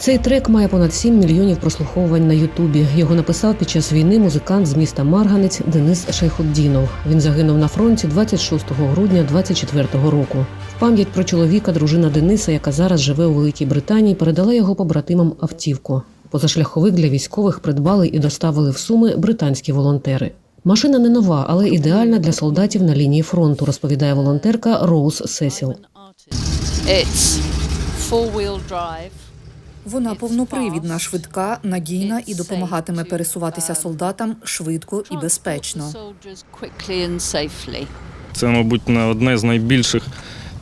Цей трек має понад 7 мільйонів прослуховувань на Ютубі. Його написав під час війни музикант з міста Марганець Денис Шейхуддінов. Він загинув на фронті 26 грудня 24 року. В пам'ять про чоловіка дружина Дениса, яка зараз живе у Великій Британії, передала його побратимам автівку. Позашляховик для військових придбали і доставили в суми британські волонтери. Машина не нова, але ідеальна для солдатів на лінії фронту, розповідає волонтерка Роуз Сесіл. Вона повнопривідна, швидка, надійна і допомагатиме пересуватися солдатам швидко і безпечно. Це, мабуть, не одне з найбільших.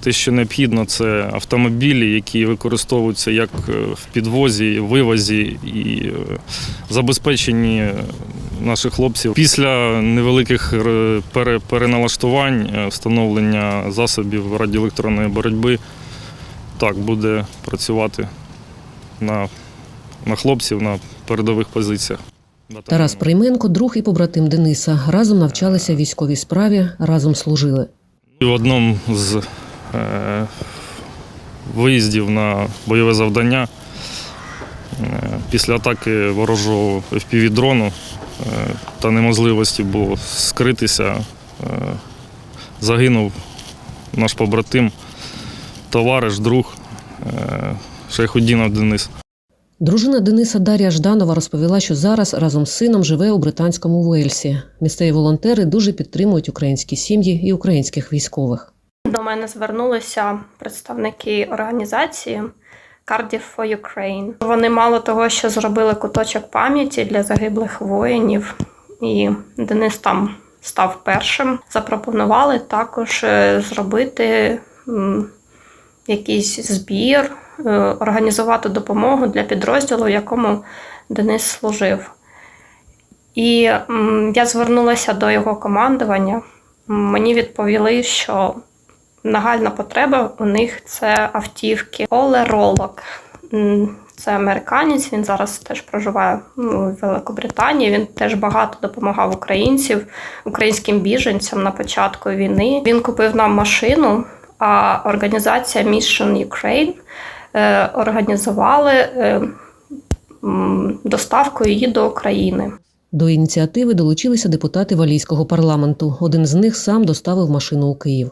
Те, що необхідно, це автомобілі, які використовуються як е, в підвозі, вивозі і е, забезпеченні е, наших хлопців. Після невеликих переналаштувань, встановлення засобів радіоелектронної боротьби, так буде працювати на, на хлопців на передових позиціях. Тарас Прийменко, друг і побратим Дениса, разом навчалися в військовій справі, разом служили. В одному з е, виїздів на бойове завдання е, після атаки ворожого FPV-дрону е, та неможливості було скритися, е, загинув наш побратим, товариш, друг е, Шейхудінов Денис. Дружина Дениса Дар'я Жданова розповіла, що зараз разом з сином живе у британському Уельсі. Місцеві волонтери дуже підтримують українські сім'ї і українських військових. До мене звернулися представники організації Cardiff for Ukraine. Вони мало того, що зробили куточок пам'яті для загиблих воїнів, і Денис там став першим. Запропонували також е, зробити якийсь збір, організувати допомогу для підрозділу, в якому Денис служив. І я звернулася до його командування. Мені відповіли, що нагальна потреба у них це автівки. Оле Ролок. Це американець, він зараз теж проживає ну, в Великобританії. Він теж багато допомагав українців, українським біженцям на початку війни. Він купив нам машину, а організація Mission Ukraine е, організували е, доставку її до України. До ініціативи долучилися депутати валійського парламенту. Один з них сам доставив машину у Київ.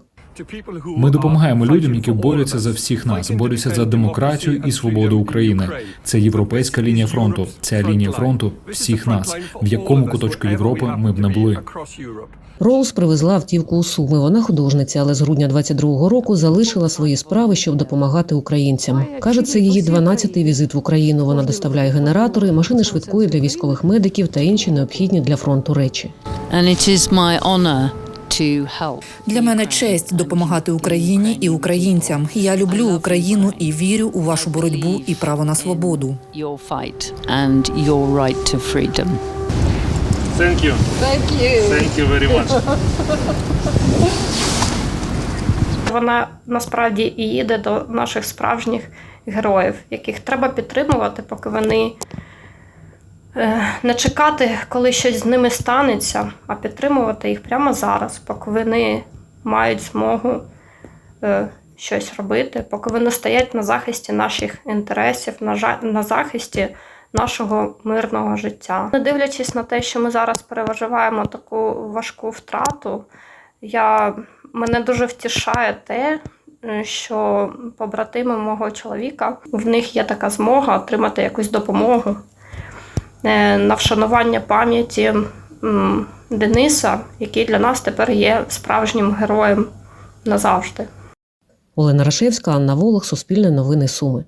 Ми допомагаємо людям, які борються за всіх нас, борються за демократію і свободу України. Це європейська лінія фронту. Ця лінія фронту всіх нас. В якому куточку Європи ми б не були. Роуз привезла автівку у Суми. Вона художниця, але з грудня 22-го року залишила свої справи, щоб допомагати українцям. Каже, це її 12-й візит в Україну. Вона доставляє генератори, машини швидкої для військових медиків та інші необхідні для фронту речі. And it is my honor. Для мене честь допомагати Україні і українцям. Я люблю Україну і вірю у вашу боротьбу і право на свободу. Your fight and your right to freedom. Thank you. Thank you. Thank you very much. Вона насправді і їде до наших справжніх героїв, яких треба підтримувати, поки вони не чекати, коли щось з ними станеться, а підтримувати їх прямо зараз, поки вони мають змогу е, щось робити, поки вони стоять на захисті наших інтересів, на, захисті нашого мирного життя. Не дивлячись на те, що ми зараз переживаємо таку важку втрату, я, мене дуже втішає те, е, що побратими мого чоловіка в них є така змога отримати якусь допомогу е, на вшанування пам'яті Дениса, який для нас тепер є справжнім героєм назавжди. Олена Рашевська, Анна Волох, Суспільне новини Суми.